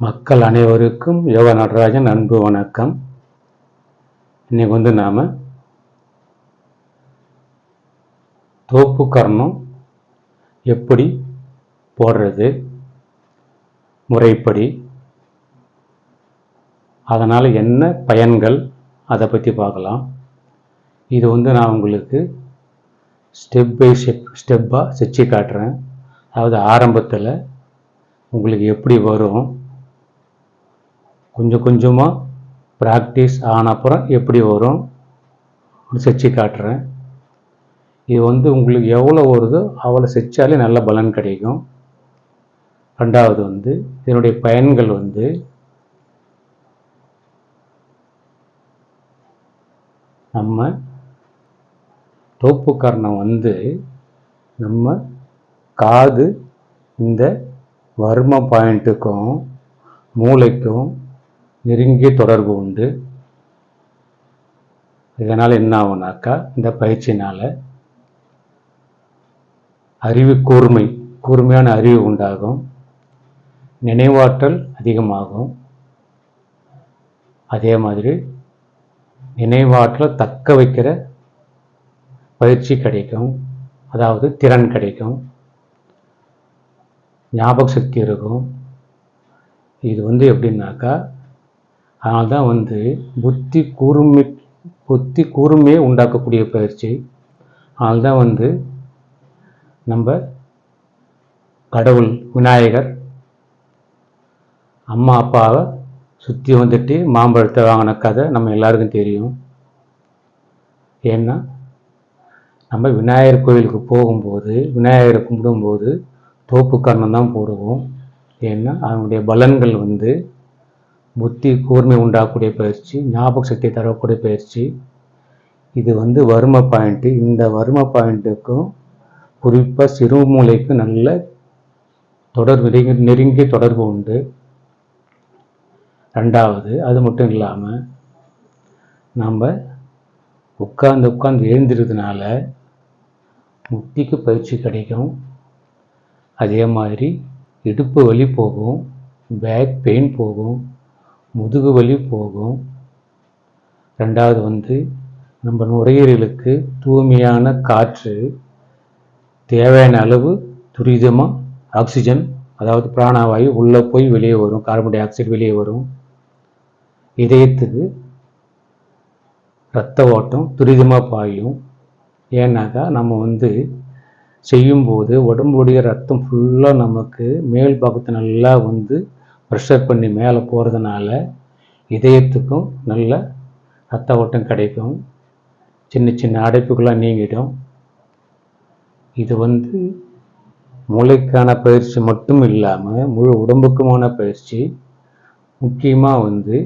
மக்கள் அனைவருக்கும் யோகா நடராஜன் அன்பு வணக்கம். இன்னைக்கு வந்து நாம் தோப்பு கர்ணம் எப்படி போடுறது முறைப்படி அதனால் என்ன பயன்கள் அதை பற்றி பார்க்கலாம். இது வந்து நான் உங்களுக்கு ஸ்டெப் பை ஸ்டெப் ஸ்டெப்பாக செஞ்சு காட்டுறேன். அதாவது ஆரம்பத்தில் உங்களுக்கு எப்படி வரும் கொஞ்சம் கொஞ்சமாக ப்ராக்டிஸ் ஆன அப்புறம் எப்படி வரும்? செச்சு காட்டுறேன். இது வந்து உங்களுக்கு எவ்வளோ வருதோ அவ்வளோ செச்சாலே நல்ல பலன் கிடைக்கும். ரெண்டாவது வந்து இதனுடைய பயன்கள் வந்து நம்ம தோப்பு வந்து நம்ம காது இந்த வர்ம பாயிண்ட்டுக்கும் மூளைக்கும் நெருங்கிய தொடர்பு உண்டு. இதனால் என்ன ஆகுனாக்கா இந்த பயிற்சினால் அறிவு கூர்மை கூர்மையான அறிவு உண்டாகும். நினைவாற்றல் அதிகமாகும். அதே மாதிரி நினைவாற்றல் தக்க வைக்கிற பயிற்சி கிடைக்கும். அதாவது திறன் கிடைக்கும். ஞாபக சக்தி இருக்கும். இது வந்து எப்படின்னாக்கா அதனால தான் வந்து புத்தி கூர்மை புத்தி கூர்மையை உண்டாக்கக்கூடிய பயிற்சி. அதனால தான் வந்து நம்ம கடவுள் விநாயகர் அம்மா அப்பாவை சுற்றி வந்துட்டு மாம்பழத்தை வாங்கின கதை நம்ம எல்லாருக்கும் தெரியும். ஏன்னா நம்ம விநாயகர் கோயிலுக்கு போகும்போது விநாயகரை கும்பிடும்போது தோப்பு கண்ணம் தான் போடுவோம். ஏன்னா அதனுடைய பலன்கள் வந்து புத்தி கூர்மை உண்டாகக்கூடிய பயிற்சி ஞாபக சக்தி தரக்கூடிய பயிற்சி. இது வந்து வறுமை பாயிண்ட்டு இந்த வறுமை பாயிண்ட்டுக்கும் குறிப்பாக சிறுமூளைக்கு நல்ல தொடர்பு நெருங்கி நெருங்கிய தொடர்பு உண்டு. ரெண்டாவது அது மட்டும் இல்லாமல் நம்ம உட்கார்ந்து உட்கார்ந்து எழுந்திருக்கிறதுனால முட்டிக்கு பயிற்சி கிடைக்கும். அதே மாதிரி இடுப்பு வலி போகும் பேக் பெயின் போகும். முதுகு வலி போகும். ரெண்டாவது வந்து நம்ம நுரையீரலுக்கு தூய்மையான காற்று தேவையான அளவு துரிதமாக ஆக்சிஜன் அதாவது பிராணவாயு உள்ளே போய் வெளியே வரும் கார்பன் டை ஆக்சைடு வெளியே வரும். இதயத்துக்கு ரத்த ஓட்டம் துரிதமாக பாயும். ஏன்னாக்கா நம்ம வந்து செய்யும்போது உடம்புடைய ரத்தம் ஃபுல்லாக நமக்கு மேல் பாகத்தை நல்லா வந்து ப்ரெஷர் பண்ணி மேலே போகிறதுனால இதயத்துக்கும் நல்ல ரத்த ஓட்டம் கிடைக்கும். சின்ன சின்ன அடைப்புகளாக நீங்கிடும். இது வந்து மூளைக்கான பயிற்சி மட்டும் இல்லாமல் முழு உடம்புக்குமான பயிற்சி. முக்கியமாக வந்து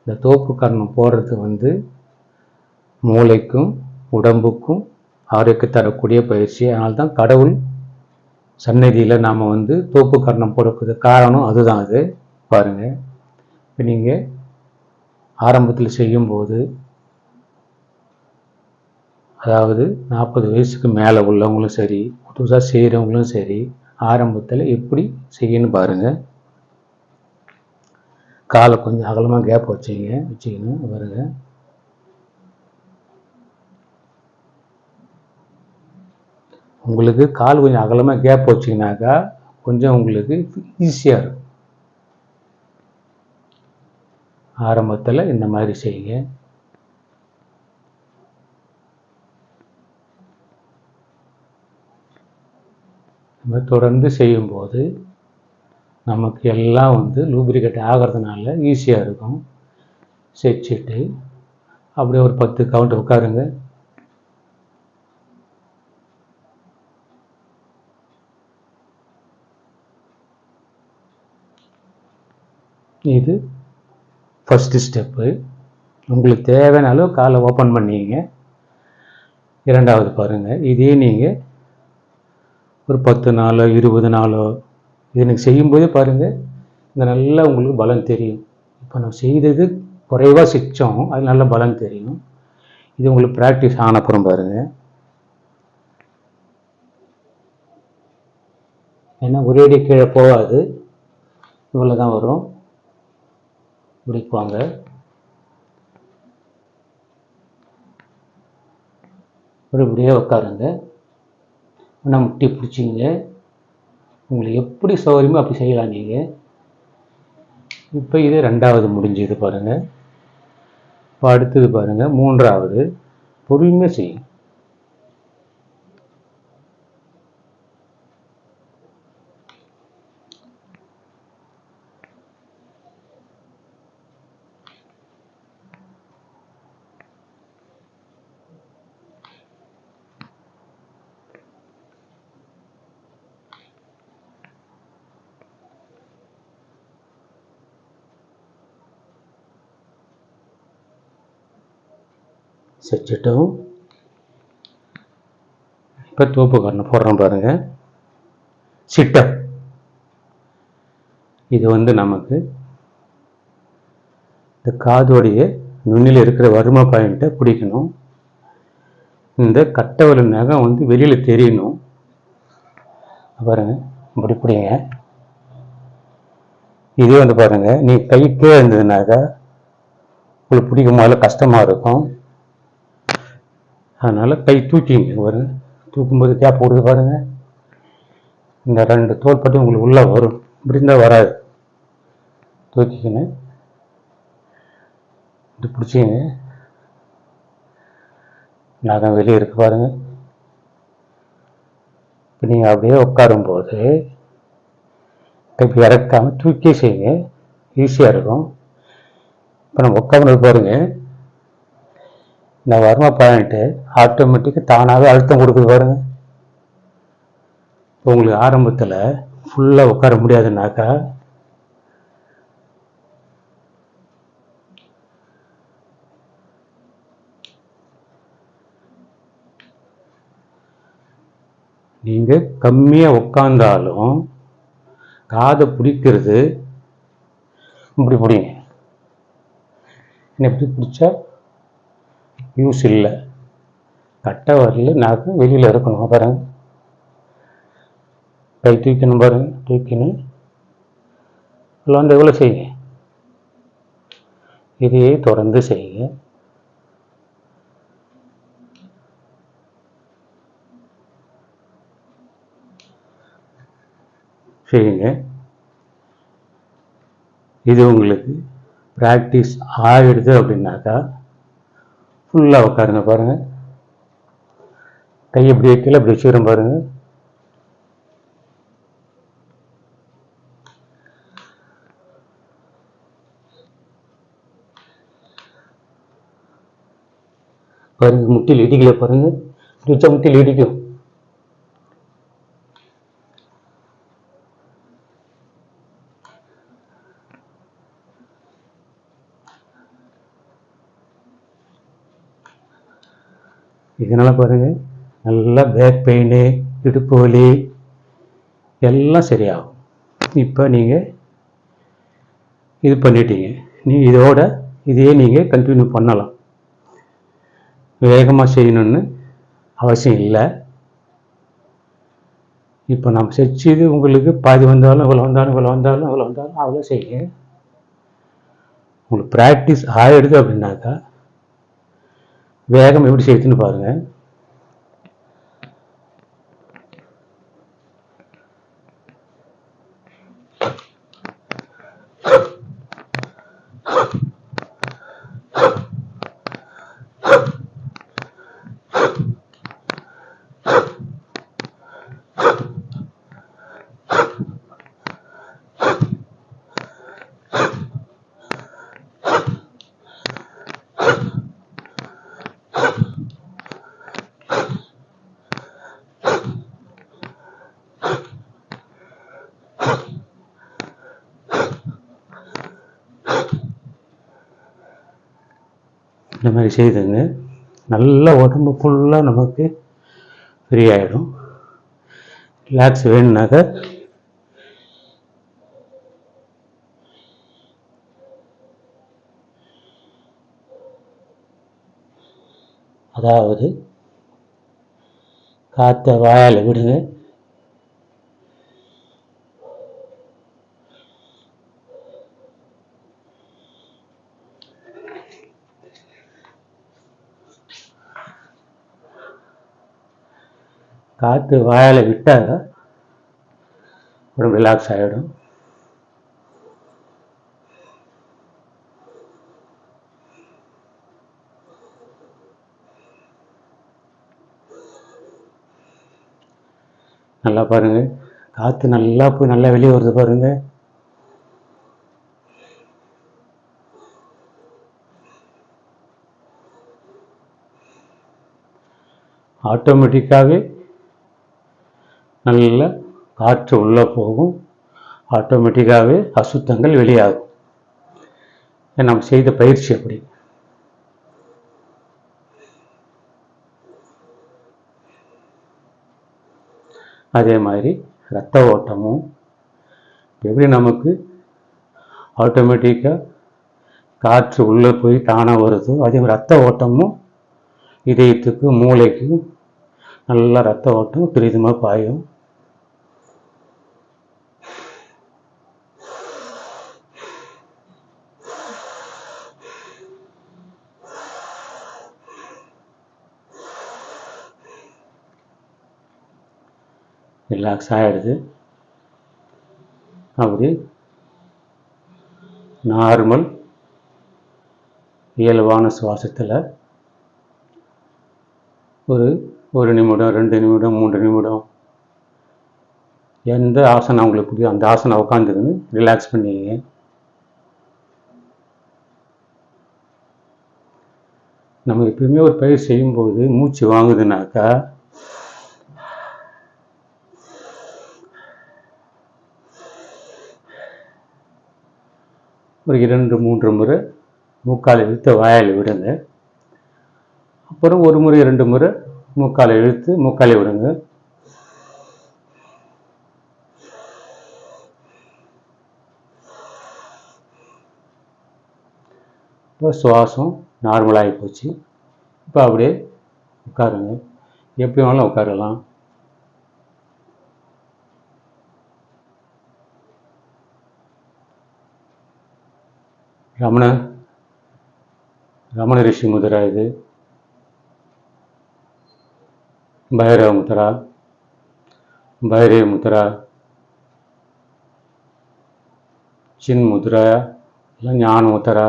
இந்த தோப்பு கரணம் போடுறது வந்து மூளைக்கும் உடம்புக்கும் ஆரோக்கிய தரக்கூடிய பயிற்சி. அதனால தான் கடவுள் சன்னதியில் நாம் வந்து தோப்பு கரணம் போடுறது காரணம் அதுதான் அது. பாருங்கள் இப்போ நீங்கள் ஆரம்பத்தில் செய்யும்போது அதாவது நாற்பது வயசுக்கு மேலே உள்ளவங்களும் சரி புதுசாக செய்கிறவங்களும் சரி ஆரம்பத்தில் எப்படி செய்யணும் பாருங்கள் காலை கொஞ்சம் அகலமாக கேப் வச்சுங்க வச்சுக்கணும் பாருங்க. உங்களுக்கு கால் கொஞ்சம் அகலமாக கேப் வச்சிங்கனாக்கா கொஞ்சம் உங்களுக்கு ஈஸியாக இருக்கும். ஆரம்பத்தில் இந்த மாதிரி செய்யுங்க. நம்ம தொடர்ந்து செய்யும்போது நமக்கு எல்லாம் வந்து லூப்ரிகேட் ஆகிறதுனால ஈஸியாக இருக்கும். செச்சுட்டு அப்படியே ஒரு பத்து கவுண்ட் உட்காருங்க. இது ஃபஸ்ட்டு ஸ்டெப்பு உங்களுக்கு தேவையான அளவு காலை ஓப்பன் பண்ணிங்க இரண்டாவது பாருங்கள் இதே நீங்கள் ஒரு பத்து நாளோ இருபது நாளோ இது எனக்கு செய்யும்போதே பாருங்கள் இந்த நல்லா உங்களுக்கு பலன் தெரியும். இப்போ நான் செய்தது குறைவாக செஞ்சோம் அது நல்ல பலன் தெரியும். இது உங்களுக்கு ப்ராக்டிஸ் ஆனப்புறம் பாருங்கள் ஏன்னா ஒரேடி கீழே போகாது. இவ்வளோ தான் வரும். பிடிப்பாங்க இப்படி இப்படியே உட்காருங்க. ஆனால் முட்டி பிடிச்சிங்க உங்களுக்கு எப்படி சௌகரியமோ அப்படி செய்யலாம் நீங்கள் இப்போ இது ரெண்டாவது முடிஞ்சது பாருங்கள் இப்போ அடுத்தது பாருங்கள் மூன்றாவது. பொறுமையாக செய்யும் செஞ்சுட்டோம் இப்போ தோப்பு கரணம் போடுறோம் பாருங்க. சிட்டம். இது வந்து நமக்கு இந்த காதோடைய நுண்ணில் இருக்கிற வரும பாயிண்ட்டை பிடிக்கணும். இந்த கட்டவல நகம் வந்து வெளியில் தெரியணும். பாருங்க இப்படி பிடிங்க இதே வந்து பாருங்க நீ கைக்கே இருந்ததுனாக்கா உங்களுக்கு பிடிக்கும் முதல்ல கஷ்டமாக இருக்கும். அதனால் கை தூக்கிங்க பாருங்க. தூக்கும்போது கேப் போடுது பாருங்கள் இந்த ரெண்டு தோள்பட்டு உங்களுக்கு உள்ளே வரும். இப்படி இருந்தால் வராது. தூக்கிக்கின்னு இது பிடிச்சிங்க நகம் வெளியே இருக்கு பாருங்கள் இப்போ நீங்கள் அப்படியே உட்காரும்போது இப்படி இறக்காமல் தூக்கி செய்யுங்க. ஈஸியாக இருக்கும். இப்போ நம்ம உட்காந்து பாருங்கள் இந்த வர்ம பாயிண்ட்டு ஆட்டோமேட்டிக்காக தானாகவே அழுத்தம் கொடுக்குது பாருங்க. இப்போ உங்களுக்கு ஆரம்பத்தில் ஃபுல்லாக உட்கார முடியாதுனாக்கா நீங்கள் கம்மியாக உட்காந்தாலும் காதை பிடிக்கிறது இப்படி பிடிங்க. என்ன இப்படி பிடிச்சா யூஸ் இல்லை. கட்டை வரல. நாக்கு வெளியில் இருக்கணும். பாருங்கள் கை தூக்கணும் பாருங்க. தூக்கின்னு வந்து எவ்வளோ செய்யுங்க. இதையே தொடர்ந்து செய்யுங்க. செய்யுங்க. இது உங்களுக்கு ப்ராக்டிஸ் ஆகிடுது அப்படின்னாக்கா ஃபுல்லாக உட்காருங்க பாருங்கள் கை எப்படி வைக்கல அப்படி வச்சுக்கிறோம் பாருங்கள் பாருங்கள் முட்டியில் இடிக்கல பாருங்கள் வச்சா முட்டில் இடிக்கும். இதனால் பாருங்கள் நல்லா பேக் பெயின் இடுப்பு வலி எல்லாம் சரியாகும். இப்போ நீங்கள் இது பண்ணிட்டீங்க. நீ இதோட இதையே நீங்கள் கண்டினியூ பண்ணலாம். வேகமாக செய்யணும்னு அவசியம் இல்லை. இப்போ நம்ம செஞ்சது உங்களுக்கு பாதி வந்தாலும் இவ்வளோ வந்தாலும் இவ்வளோ வந்தாலும் இவ்வளோ வந்தாலும் அவ்வளோ செய்யுங்க. உங்களுக்கு ப்ராக்டிஸ் ஆகிடுது அப்படின்னாக்கா வேகம் எப்படி சேர்த்துன்னு பாருங்கள் இந்த மாதிரி செய்துங்க. நல்ல உடம்பு ஃபுல்லாக நமக்கு ஃப்ரீ ஆகிடும் ரிலாக்ஸ் வேணுனாக்க அதாவது காற்றை வாயால் விடுங்க. காற்று வாயால் விட்டால் உடம்பு ரிலாக்ஸ் ஆகிடும் நல்லா பாருங்கள் காற்று நல்லா போய் நல்லா வெளியே வருது பாருங்க. ஆட்டோமேட்டிக்காகவே நல்ல காற்று உள்ளே போகும். ஆட்டோமேட்டிக்காகவே அசுத்தங்கள் வெளியாகும். நாம் நம்ம செய்த பயிற்சி அப்படி. அதே மாதிரி ரத்த ஓட்டமும் எப்படி நமக்கு ஆட்டோமேட்டிக்காக காற்று உள்ளே போய் தானாக வருதோ அதே மாதிரி ரத்த ஓட்டமும் இதயத்துக்கு மூளைக்கும் நல்லா ரத்த ஓட்டம் துரிதமாக பாயும். ரிலாக்ஸ் ஆகிடுது அப்படி நார்மல் இயல்பான சுவாசத்தில் ஒரு ஒரு நிமிடம் ரெண்டு நிமிடம் மூன்று நிமிடம் எந்த ஆசனம் உங்களுக்கு பிடிக்கும் அந்த ஆசனம் உட்காந்துக்கின்னு ரிலாக்ஸ் பண்ணிங்க நம்ம எப்பயுமே ஒரு பயிர் செய்யும்போது மூச்சு வாங்குதுனாக்கா ஒரு இரண்டு மூன்று முறை மூக்கால் இழுத்து வாயால் விடுங்க. அப்புறம் ஒரு முறை ரெண்டு முறை மூக்கால் இழுத்து மூக்காலை விடுங்க. இப்போ சுவாசம் நார்மலாகி போச்சு. இப்போ அப்படியே உட்காருங்க. எப்படி வேணாலும் உட்காரலாம். ரமண ரமண ரிஷி முதிரா இது? பைரவ முத்ரா பைரவ முத்ரா சின் முத்ரா இல்லை ஞான முத்ரா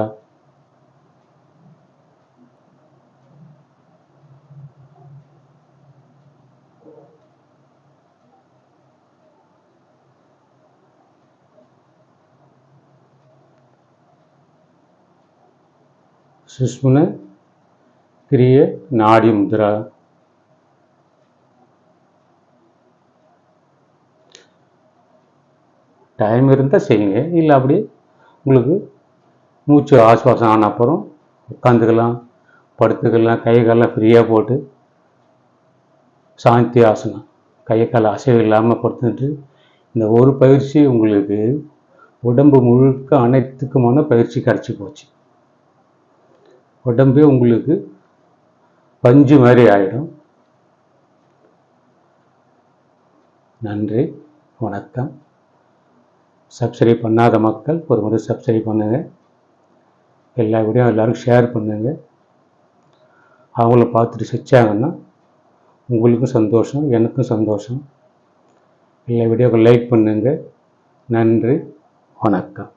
சுஷ்மன கிரிய நாடி முத்ரா டைம் இருந்தால் செய்யுங்க. இல்லை அப்படி உங்களுக்கு மூச்சு ஆஸ்வாசம் ஆன அப்புறம் உட்காந்துக்கலாம். படுத்துக்கலாம். கை காலெல்லாம் ஃப்ரீயாக போட்டு சாந்தி ஆசனம். கை கால் அசைவு இல்லாமல் படுத்துட்டு இந்த ஒரு பயிற்சி உங்களுக்கு உடம்பு முழுக்க அனைத்துக்குமான பயிற்சி கிடச்சி போச்சு. உடம்பே உங்களுக்கு பஞ்சு மாதிரி ஆகிடும் நன்றி வணக்கம். சப்ஸ்கிரைப் பண்ணாத மக்கள் ஒரு முறை சப்ஸ்கிரைப் பண்ணுங்கள் எல்லா வீடியோ எல்லோரும் ஷேர் பண்ணுங்கள் அவங்கள பார்த்துட்டு செஞ்சாங்கன்னா உங்களுக்கும் சந்தோஷம் எனக்கும் சந்தோஷம். எல்லா வீடியோக்கும் லைக் பண்ணுங்கள் நன்றி வணக்கம்.